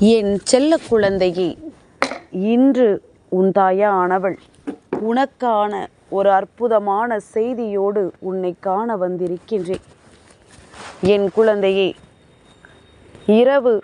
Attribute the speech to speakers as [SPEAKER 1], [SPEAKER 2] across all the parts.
[SPEAKER 1] என் செல்ல குழந்தையே இன்று உன் தாயானவள் உனக்கான ஒரு அற்புதமான செய்தியோடு உன்னை காண வந்திருக்கின்றேன். என் குழந்தையே இரவு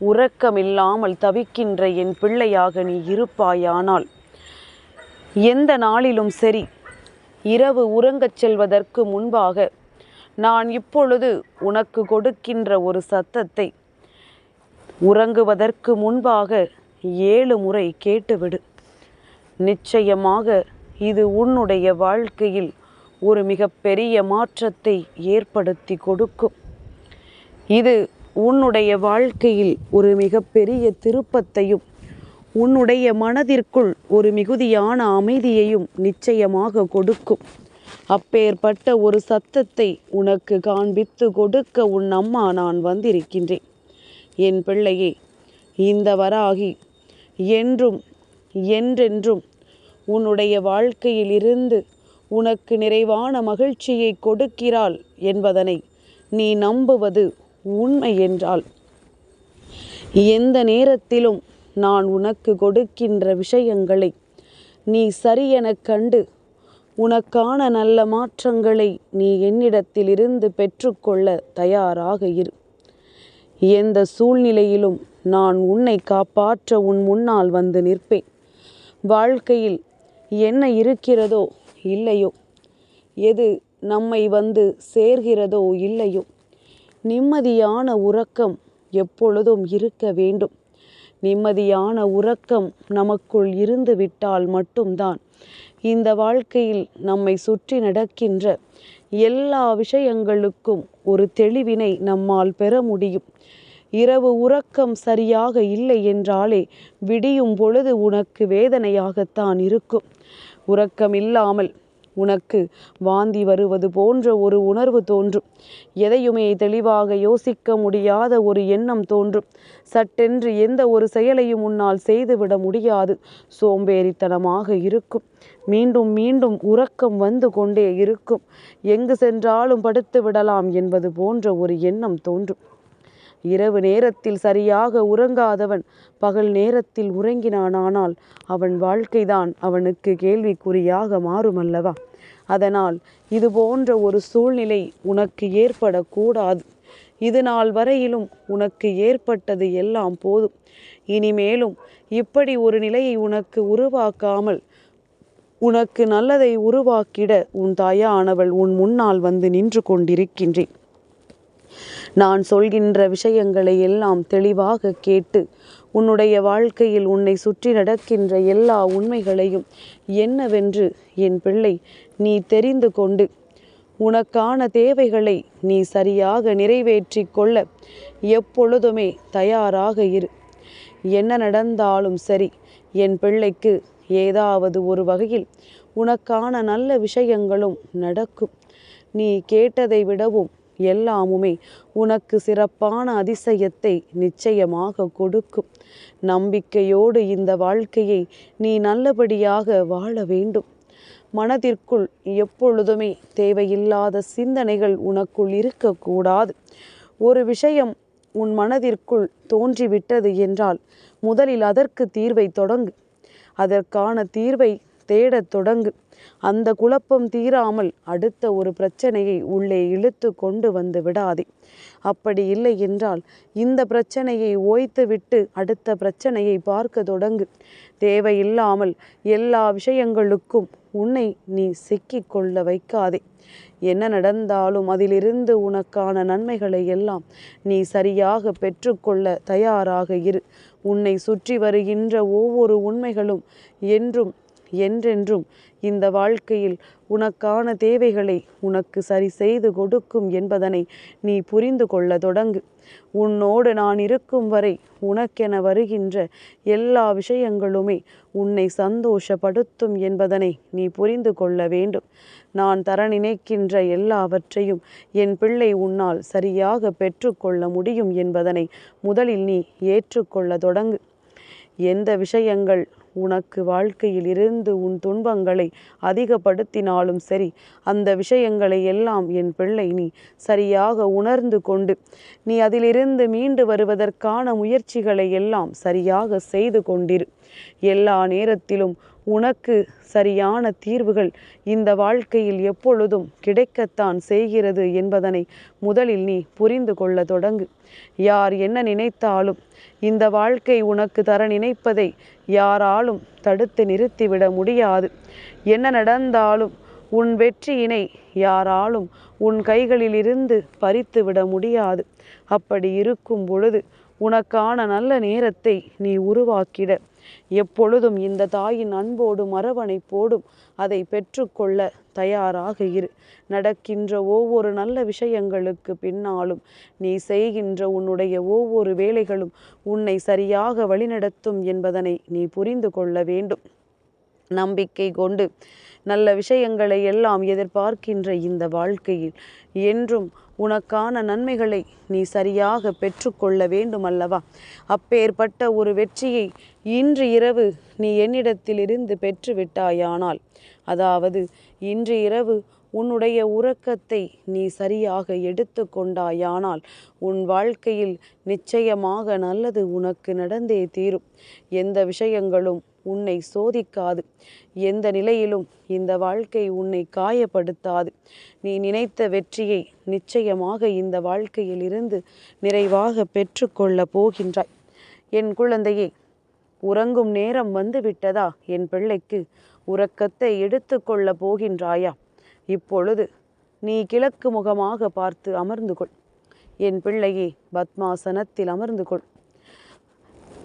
[SPEAKER 1] உறக்கமில்லாமல் தவிக்கின்ற என் பிள்ளையாக நீ இருப்பாயானால் எந்த நாளிலும் சரி இரவு உறங்கச் செல்வதற்கு முன்பாக நான் இப்பொழுது உனக்கு கொடுக்கின்ற ஒரு சத்தத்தை உறங்குவதற்கு முன்பாக ஏழு முறை கேட்டுவிடு. நிச்சயமாக இது உன்னுடைய வாழ்க்கையில் ஒரு மிகப்பெரிய மாற்றத்தை ஏற்படுத்தி கொடுக்கும். இது உன்னுடைய வாழ்க்கையில் ஒரு மிகப்பெரிய திருப்பத்தையும் உன்னுடைய மனதிற்குள் ஒரு மிகுதியான அமைதியையும் நிச்சயமாக கொடுக்கும். அப்பேற்பட்ட ஒரு சத்தத்தை உனக்கு காண்பித்து கொடுக்க உன் அம்மா நான் வந்திருக்கின்றேன். என் பிள்ளையே இந்த வராகி என்றும் என்றென்றும் உன்னுடைய வாழ்க்கையில் இருந்து உனக்கு நிறைவான மகிழ்ச்சியை கொடுக்கிறாள் என்பதனை நீ நம்புவது உண்மை என்றால் எந்த நேரத்திலும் நான் உனக்கு கொடுக்கின்ற விஷயங்களை நீ சரியெனக் கண்டு உனக்கான நல்ல மாற்றங்களை நீ என்னிடத்திலிருந்து பெற்றுக்கொள்ள தயாராக இரு. எந்த சூழ்நிலையிலும் நான் உன்னை காப்பாற்ற உன் முன்னால் வந்து நிற்பேன். வாழ்க்கையில் என்ன இருக்கிறதோ இல்லையோ? எது நம்மை வந்து சேர்கிறதோ இல்லையோ? நிம்மதியான உறக்கம் எப்பொழுதும் இருக்க வேண்டும். நிம்மதியான உறக்கம் நமக்குள் இருந்து விட்டால் மட்டும்தான் இந்த வாழ்க்கையில் நம்மை சுற்றி நடக்கின்ற எல்லா விஷயங்களுக்கும் ஒரு தெளிவினை நம்மால் பெற முடியும். இரவு உறக்கம் சரியாக இல்லை என்றாலே விடியும் பொழுது உனக்கு வேதனையாகத்தான் இருக்கும். உறக்கம் இல்லாமல் உனக்கு வாந்தி வருவது போன்ற ஒரு உணர்வு தோன்றும். எதையுமே தெளிவாக யோசிக்க முடியாத ஒரு எண்ணம் தோன்றும். சட்டென்று எந்த ஒரு செயலையும் உன்னால் செய்துவிட முடியாது. சோம்பேறித்தனமாக இருக்கும். மீண்டும் மீண்டும் உறக்கம் வந்து கொண்டே இருக்கும். எங்கு சென்றாலும் படுத்து விடலாம் என்பது போன்ற ஒரு எண்ணம் தோன்றும். இரவு நேரத்தில் சரியாக உறங்காதவன் பகல் நேரத்தில் உறங்கினானானால் அவன் வாழ்க்கைதான் அவனுக்கு கேள்விக்குறியாக மாறுமல்லவா? அதனால் இது போன்ற ஒரு சூழ்நிலை உனக்கு ஏற்படக்கூடாது. இது நாள் வரையிலும் உனக்கு ஏற்பட்டது எல்லாம் போதும். இனிமேலும் இப்படி ஒரு நிலையை உனக்கு உருவாக்காமல் உனக்கு நல்லதை உருவாக்கிட உன் தாயானவள் உன் முன்னால் வந்து நின்று கொண்டிருக்கின்றேன். நான் சொல்கின்ற விஷயங்களை எல்லாம் தெளிவாக கேட்டு உன்னுடைய வாழ்க்கையில் உன்னை சுற்றி நடக்கின்ற எல்லா உண்மைகளையும் என்னவென்று என் பிள்ளை நீ தெரிந்து கொண்டு உனக்கான தேவைகளை நீ சரியாக நிறைவேற்றி கொள்ள எப்பொழுதுமே தயாராக இரு. என்ன நடந்தாலும் சரி என் பிள்ளைக்கு ஏதாவது ஒரு வகையில் உனக்கான நல்ல விஷயங்களும் நடக்கும். நீ கேட்டதை விடவும் எல்லாமுமே உனக்கு சிறப்பான அதிசயத்தை நிச்சயமாக கொடுக்கும். நம்பிக்கையோடு இந்த வாழ்க்கையை நீ நல்லபடியாக வாழ வேண்டும். மனதிற்குள் எப்பொழுதுமே தேவையில்லாத சிந்தனைகள் உனக்குள் இருக்கக்கூடாது. ஒரு விஷயம் உன் மனதிற்குள் தோன்றிவிட்டது என்றால் முதலில் அதற்கு தீர்வை தொடங்கு. அதற்கான தீர்வை தேடத் தொடங்கு. அந்த குழப்பம் தீராமல் அடுத்த ஒரு பிரச்சனையை உள்ளே இழுத்து கொண்டு வந்து விடாதே. அப்படி இல்லை என்றால் இந்த பிரச்சனையை ஓய்த்துவிட்டு அடுத்த பிரச்சனையை பார்க்க தொடங்கு. தேவையில்லாமல் எல்லா விஷயங்களுக்கும் உன்னை நீ சிக்கிக் கொள்ள வைக்காதே. என்ன நடந்தாலும் அதிலிருந்து உனக்கான நன்மைகளை எல்லாம் நீ சரியாக பெற்றுக்கொள்ள தயாராக இரு. உன்னை சுற்றி வருகின்ற ஒவ்வொரு உண்மைகளும் என்றும் என்றென்றும் இந்த வாழ்க்கையில் உனக்கான தேவைகளை உனக்கு சரி செய்து கொடுக்கும் என்பதனை நீ புரிந்து கொள்ள தொடங்கு. உன்னோடு நான் இருக்கும் வரை உனக்கென வருகின்ற எல்லா விஷயங்களுமே உன்னை சந்தோஷப்படுத்தும் என்பதனை நீ புரிந்து கொள்ள வேண்டும். நான் தர நினைக்கின்ற எல்லாவற்றையும் என் பிள்ளை உன்னால் சரியாக பெற்றுக்கொள்ள முடியும் என்பதனை முதலில் நீ ஏற்றுக்கொள்ள தொடங்கு. எந்த விஷயங்கள் உனக்கு வாழ்க்கையில் இருந்து உன் துன்பங்களை அதிகப்படுத்தினாலும் சரி அந்த விஷயங்களை எல்லாம் என் பிள்ளை நீ சரியாக உணர்ந்து கொண்டு நீ அதிலிருந்து மீண்டு வருவதற்கான முயற்சிகளை எல்லாம் சரியாக செய்து கொண்டிரு. எல்லா நேரத்திலும் உனக்கு சரியான தீர்வுகள் இந்த வாழ்க்கையில் எப்பொழுதும் கிடைக்கத்தான் செய்கிறது என்பதனை முதலில் நீ புரிந்து கொள்ள தொடங்கு. யார் என்ன நினைத்தாலும் இந்த வாழ்க்கை உனக்கு தர நினைப்பதை யாராலும் தடுத்து நிறுத்திவிட முடியாது. என்ன நடந்தாலும் உன் வெற்றியினை யாராலும் உன் கைகளிலிருந்து பறித்து விட முடியாது. அப்படி இருக்கும் பொழுது உனக்கான நல்ல நேரத்தை நீ உருவாக்கிட. எப்பொழுதும் இந்த தாயின் அன்போடும் அரவணைப்போடும் அதை பெற்றுக்கொள்ள தயாராக இரு. நடக்கின்ற ஒவ்வொரு நல்ல விஷயங்களுக்கு பின்னாலும் நீ செய்கின்ற உன்னுடைய ஒவ்வொரு வேலைகளும் உன்னை சரியாக வழிநடத்தும் என்பதனை நீ புரிந்து கொள்ள வேண்டும். நம்பிக்கை கொண்டு நல்ல விஷயங்களை எல்லாம் எதிர்பார்க்கின்ற இந்த வாழ்க்கையில் என்றும் உனக்கான நன்மைகளை நீ சரியாக பெற்றுக்கொள்ள வேண்டும் அல்லவா அப்பேற்பட்ட ஒரு வெற்றியை இன்று இரவு நீ என்னிடத்திலிருந்து பெற்றுவிட்டாயானால் அதாவது இன்று இரவு உன்னுடைய உறக்கத்தை நீ சரியாக எடுத்து கொண்டாயானால் உன் வாழ்க்கையில் நிச்சயமாக நல்லது உனக்கு நடந்தே தீரும். எந்த விஷயங்களும் உன்னை சோதிக்காது. எந்த நிலையிலும் இந்த வாழ்க்கை உன்னை காயப்படுத்தாது. நீ நினைத்த வெற்றியை நிச்சயமாக இந்த வாழ்க்கையில் இருந்து நிறைவாக பெற்றுக்கொள்ளப் போகின்றாய். என் குழந்தையே உறங்கும் நேரம் வந்து விட்டதா என் பிள்ளைக்கு உறக்கத்தை எடுத்துக்கொள்ள போகின்றாயா? இப்பொழுது நீ கிழக்கு முகமாக பார்த்து அமர்ந்து கொள். என் பிள்ளையே பத்மாசனத்தில் அமர்ந்து கொள்.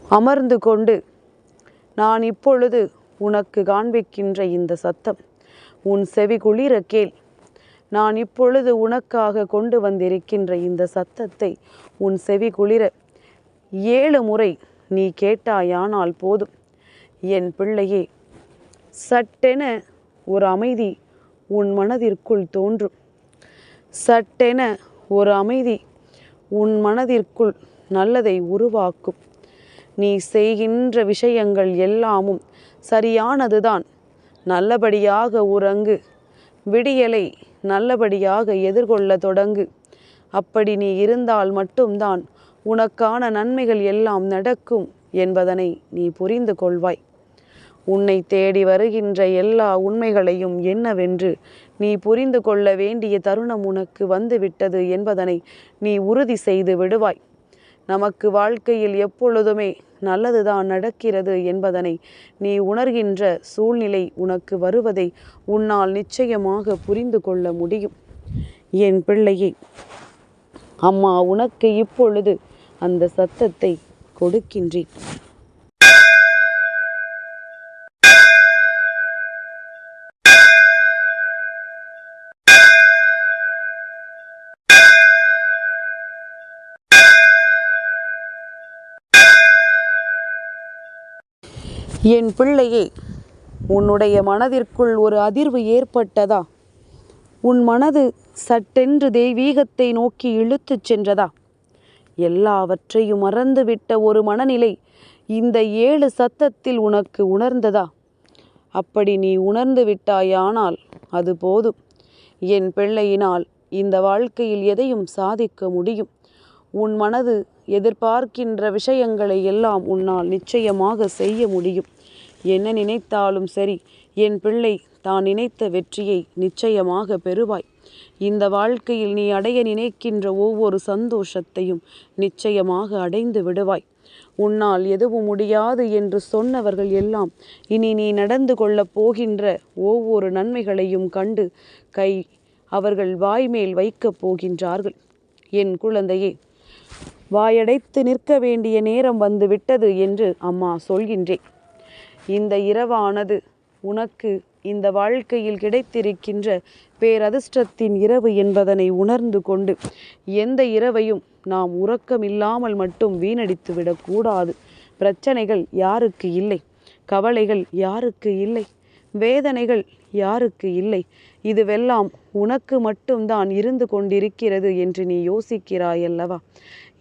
[SPEAKER 1] அமர்ந்து கொண்டு நான் இப்பொழுது உனக்கு காண்பிக்கின்ற இந்த சத்தம் உன் செவி குளிர கேள். நான் இப்பொழுது உனக்காக கொண்டு வந்திருக்கின்ற இந்த சத்தத்தை உன் செவி குளிர. ஏழு முறை நீ கேட்டாயானால் போதும். என் பிள்ளையே சட்டென ஒரு அமைதி உன் மனதிற்குள் தோன்றும். சட்டென ஒரு அமைதி உன் மனதிற்குள் நல்லதை உருவாக்கும். நீ செய்கின்ற விஷயங்கள் எல்லாமும் சரியானதுதான். நல்லபடியாக உறங்கு. விடியலை நல்லபடியாக எதிர்கொள்ள தொடங்கு. அப்படி நீ இருந்தால் மட்டும்தான் உனக்கான நன்மைகள் எல்லாம் நடக்கும் என்பதனை நீ புரிந்து கொள்வாய். உன்னை தேடி வருகின்ற எல்லா உண்மைகளையும் என்னவென்று நீ புரிந்து கொள்ள வேண்டிய தருணம் உனக்கு வந்துவிட்டது என்பதனை நீ உறுதி செய்து விடுவாய். நமக்கு வாழ்க்கையில் எப்பொழுதுமே நல்லதுதான் நடக்கிறது என்பதனை நீ உணர்கின்ற சூழ்நிலை உனக்கு வருவதை உன்னால் நிச்சயமாக புரிந்து கொள்ள முடியும். என் பிள்ளையே அம்மா உனக்கு இப்பொழுது அந்த சத்தத்தை கொடுக்கின்றேன். என் பிள்ளையே உன்னுடைய மனதிற்குள் ஒரு அதிர்வு ஏற்பட்டதா? உன் மனது சட்டென்று தெய்வீகத்தை நோக்கி இழுத்துச் சென்றதா? எல்லாவற்றையும் மறந்துவிட்ட ஒரு மனநிலை இந்த ஏழு சத்தத்தில் உனக்கு உணர்ந்ததா? அப்படி நீ உணர்ந்து விட்டாயானால் அது போதும். என் பிள்ளையினால் இந்த வாழ்க்கையில் எதையும் சாதிக்க முடியும். உன் மனது எதிர்பார்க்கின்ற விஷயங்களை எல்லாம் உன்னால் நிச்சயமாக செய்ய முடியும். என்ன நினைத்தாலும் சரி என் பிள்ளை தான் நினைத்த வெற்றியை நிச்சயமாக பெறுவாய். இந்த வாழ்க்கையில் நீ அடைய நினைக்கின்ற ஒவ்வொரு சந்தோஷத்தையும் நிச்சயமாக அடைந்து விடுவாய். உன்னால் எதுவும் முடியாது என்று சொன்னவர்கள் எல்லாம் இனி நீ நடந்து கொள்ளப் போகின்ற ஒவ்வொரு நன்மைகளையும் கண்டு கை அவர்கள் வாய்மேல் வைக்கப் போகின்றார்கள். என் குழந்தையே வாயடைத்து நிற்க வேண்டிய நேரம் வந்து விட்டது என்று அம்மா சொல்கின்றேன். இந்த இரவானது உனக்கு இந்த வாழ்க்கையில் கிடைத்திருக்கின்ற பேரதிர்ஷ்டத்தின் இரவு என்பதனை உணர்ந்து கொண்டு எந்த இரவையும் நாம் உறக்கமில்லாமல் மட்டும் வீணடித்து விடக்கூடாது. பிரச்சனைகள் யாருக்கு இல்லை? கவலைகள் யாருக்கு இல்லை? வேதனைகள் யாருக்கு இல்லை? இதுவெல்லாம் உனக்கு மட்டும்தான் இருந்து கொண்டிருக்கிறது என்று நீ யோசிக்கிறாயல்லவா?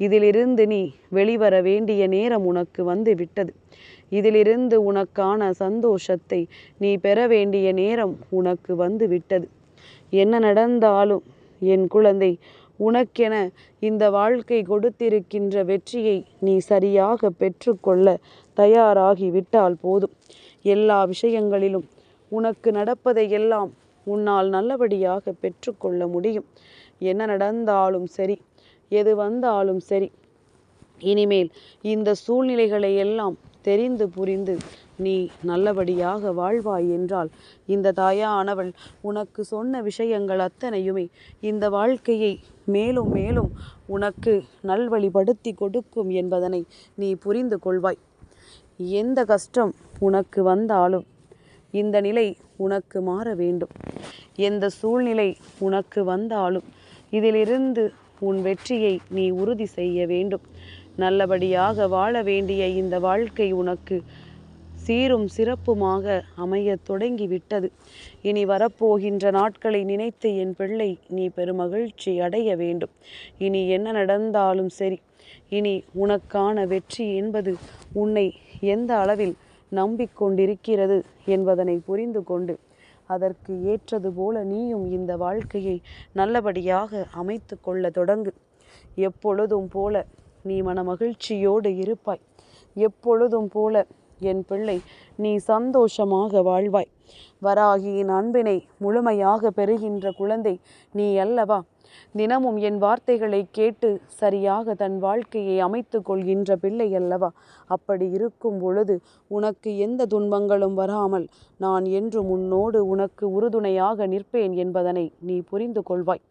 [SPEAKER 1] இதிலிருந்து நீ வெளிவர வேண்டிய நேரம் உனக்கு வந்து விட்டது இதிலிருந்து உனக்கான சந்தோஷத்தை நீ பெற வேண்டிய நேரம் உனக்கு வந்து விட்டது என்ன நடந்தாலும் என் குழந்தை உனக்கென இந்த வாழ்க்கை கொடுத்திருக்கின்ற வெற்றியை நீ சரியாக பெற்றுக்கொள்ள தயாராகி விட்டால் போதும். எல்லா விஷயங்களிலும் உனக்கு நடப்பதை எல்லாம் உன்னால் நல்லபடியாக பெற்றுக்கொள்ள முடியும். என்ன நடந்தாலும் சரி எது வந்தாலும் சரி. இனிமேல் இந்த சூழ்நிலைகளை எல்லாம் தெரிந்து புரிந்து நீ நல்லபடியாக வாழ்வாய் என்றால் இந்த தாயானவள் உனக்கு சொன்ன விஷயங்கள் அத்தனையுமே இந்த வாழ்க்கையை மேலும் மேலும் உனக்கு நல்வழிப்படுத்தி கொடுக்கும் என்பதனை நீ புரிந்து கொள்வாய். எந்த கஷ்டம் உனக்கு வந்தாலும் இந்த நிலை உனக்கு மாற வேண்டும். எந்த சூழ்நிலை உனக்கு வந்தாலும் இதிலிருந்து உன் வெற்றியை நீ உறுதி செய்ய வேண்டும். நல்லபடியாக வாழ வேண்டிய இந்த வாழ்க்கை உனக்கு சீரும் சிறப்புமாக அமையத் தொடங்கிவிட்டது. இனி வரப்போகின்ற நாட்களை நினைத்து என் பிள்ளை நீ பெருமகிழ்ச்சி அடைய வேண்டும். இனி என்ன நடந்தாலும் சரி இனி உனக்கான வெற்றி என்பது உன்னை எந்த அளவில் நம்பிக்கொண்டிருக்கிறது என்பதனை புரிந்து கொண்டு அதற்கு ஏற்றது போல நீயும் இந்த வாழ்க்கையை நல்லபடியாக அமைத்து கொள்ள தொடங்கு. எப்பொழுதும் போல நீ மன மகிழ்ச்சியோடு இருப்பாய். எப்பொழுதும் போல என் பிள்ளை நீ சந்தோஷமாக வாழ்வாய். வராகியின் அன்பினை முழுமையாக பெறுகின்ற குழந்தை நீ அல்லவா? தினமும் என் வார்த்தைகளை கேட்டு சரியாக தன் வாழ்க்கையை அமைத்து கொள்கின்ற பிள்ளை அல்லவா? அப்படி இருக்கும் பொழுது உனக்கு எந்த துன்பங்களும் வராமல் நான் என்று உன்னோடு உனக்கு உறுதுணையாக நிற்பேன் என்பதனை நீ புரிந்து கொள்வாய்.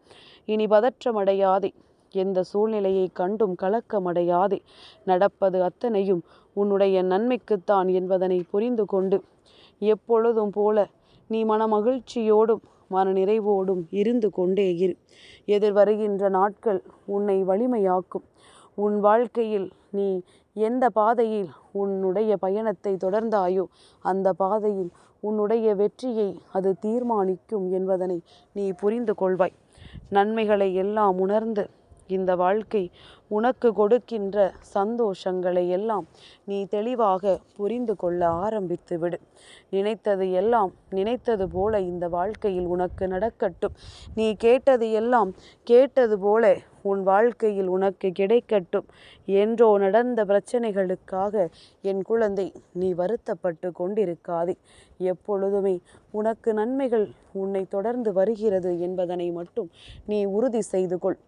[SPEAKER 1] இனி பதற்றமடையாதே எந்த சூழ்நிலையை கண்டும் கலக்கமடையாதே. நடப்பது அத்தனையும் உன்னுடைய நன்மைக்குத்தான் என்பதனை புரிந்து கொண்டு எப்பொழுதும் போல நீ மனமகிழ்ச்சியோடும் மன நிறைவோடும் இருந்து கொண்டே இரு. எதிர்வருகின்ற நாட்கள் உன்னை வலிமையாக்கும். உன் வாழ்க்கையில் நீ எந்த பாதையில் உன்னுடைய பயணத்தை தொடர்ந்தாயோ அந்த பாதையில் உன்னுடைய வெற்றியை அது தீர்மானிக்கும் என்பதனை நீ புரிந்து கொள்வாய். நன்மைகளை எல்லாம் உணர்ந்து இந்த வாழ்க்கை உனக்கு கொடுக்கின்ற சந்தோஷங்களை எல்லாம் நீ தெளிவாக புரிந்து கொள்ள ஆரம்பித்து விடு. நினைத்தது எல்லாம் நினைத்தது போல இந்த வாழ்க்கையில் உனக்கு நடக்கட்டும். நீ கேட்டது எல்லாம் கேட்டது போல உன் வாழ்க்கையில் உனக்கு கிடைக்கட்டும். என்றோ நடந்த பிரச்சனைகளுக்காக என் குழந்தை நீ வருத்தப்பட்டு கொண்டிருக்காதே. எப்பொழுதுமே உனக்கு நன்மைகள் உன்னை தொடர்ந்து வருகிறது என்பதனை மட்டும் நீ உறுதி செய்து கொள்.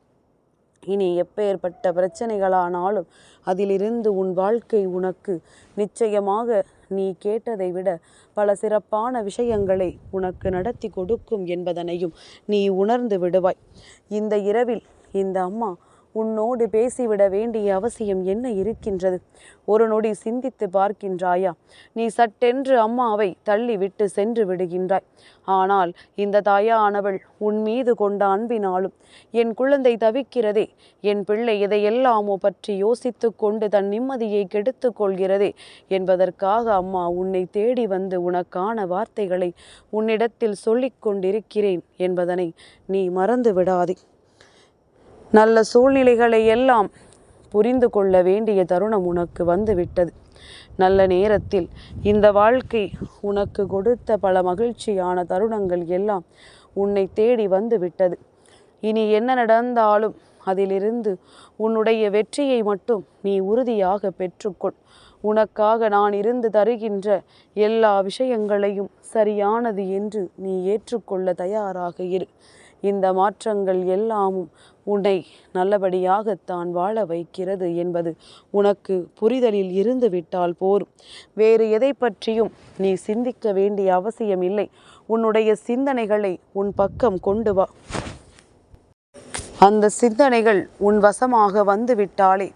[SPEAKER 1] இனி எப்பேற்பட்ட பிரச்சனைகளானாலும் அதிலிருந்து உன் வாழ்க்கை உனக்கு நிச்சயமாக நீ கேட்டதை விட பல சிறப்பான விஷயங்களை உனக்கு நடத்தி கொடுக்கும் என்பதனையும் நீ உணர்ந்து விடுவாய். இந்த இரவில் இந்த அம்மா உன்னோடு பேசிவிட வேண்டிய அவசியம் என்ன இருக்கின்றது? ஒரு நொடி சிந்தித்து பார்க்கின்றாயா? நீ சட்டென்று அம்மாவை தள்ளிவிட்டு சென்று விடுகின்றாய். ஆனால் இந்த தாயானவள் உன் மீது கொண்ட அன்பினாலும் என் குழந்தை தவிக்கிறதே என் பிள்ளை இதையெல்லாமோ பற்றி யோசித்து கொண்டு தன் நிம்மதியை கெடுத்து கொள்கிறதே என்பதற்காக அம்மா உன்னை தேடி வந்து உனக்கான வார்த்தைகளை உன்னிடத்தில் சொல்லிக் கொண்டிருக்கிறேன் என்பதனை நீ மறந்து விடாதே நல்ல சூழ்நிலைகளை எல்லாம் புரிந்து கொள்ள வேண்டிய தருணம் உனக்கு வந்துவிட்டது. நல்ல நேரத்தில் இந்த வாழ்க்கை உனக்கு கொடுத்த பல மகிழ்ச்சியான தருணங்கள் எல்லாம் உன்னை தேடி வந்து விட்டது இனி என்ன நடந்தாலும் அதிலிருந்து உன்னுடைய வெற்றியை மட்டும் நீ உறுதியாக பெற்றுக்கொள். உனக்காக நான் இருந்து தருகின்ற எல்லா விஷயங்களையும் சரியானது என்று நீ ஏற்றுக்கொள்ள தயாராக இரு. இந்த மாற்றங்கள் எல்லாமும் உன்னை நல்லபடியாகத்தான் வாழ வைக்கிறது என்பது உனக்கு புரிதலில் இருந்து விட்டால் போரும். வேறு எதை பற்றியும் நீ சிந்திக்க வேண்டிய அவசியம் இல்லை. உன்னுடைய சிந்தனைகளை உன் பக்கம் கொண்டு வா. அந்த சிந்தனைகள் உன் வசமாக வந்து விட்டாலே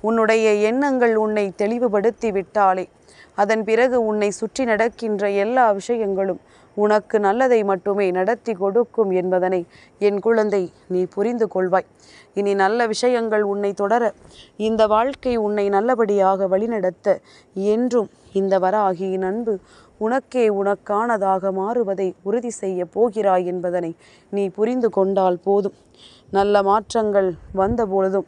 [SPEAKER 1] உன்னுடைய எண்ணங்கள் உன்னை தெளிவுபடுத்தி விட்டாலே அதன் பிறகு உன்னை சுற்றி நடக்கின்ற எல்லா விஷயங்களும் உனக்கு நல்லதை மட்டுமே நடத்தி கொடுக்கும் என்பதனை என் குழந்தை நீ புரிந்து கொள்வாய். இனி நல்ல விஷயங்கள் உன்னை தொடர இந்த வாழ்க்கை உன்னை நல்லபடியாக வழிநடத்த என்றும் இந்த வராகியின் அன்பு உனக்கே உனக்கானதாக மாறுவதை உறுதி செய்ய போகிறாய் என்பதனை நீ புரிந்து கொண்டால் போதும். நல்ல மாற்றங்கள் வந்த பொழுதும்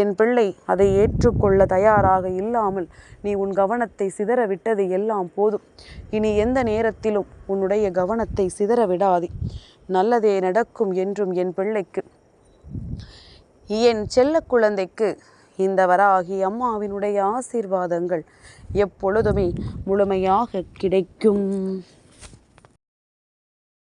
[SPEAKER 1] என் பிள்ளை அதை ஏற்றுக்கொள்ள தயாராக இல்லாமல் நீ உன் கவனத்தை சிதற விட்டது எல்லாம் போதும். இனி எந்த நேரத்திலும் உன்னுடைய கவனத்தை சிதற விடாதே. நல்லதே நடக்கும் என்றும் என் பிள்ளைக்கு. என் செல்ல குழந்தைக்கு இந்த வராகி அம்மாவினுடைய ஆசீர்வாதங்கள் எப்பொழுதுமே முழுமையாக கிடைக்கும்.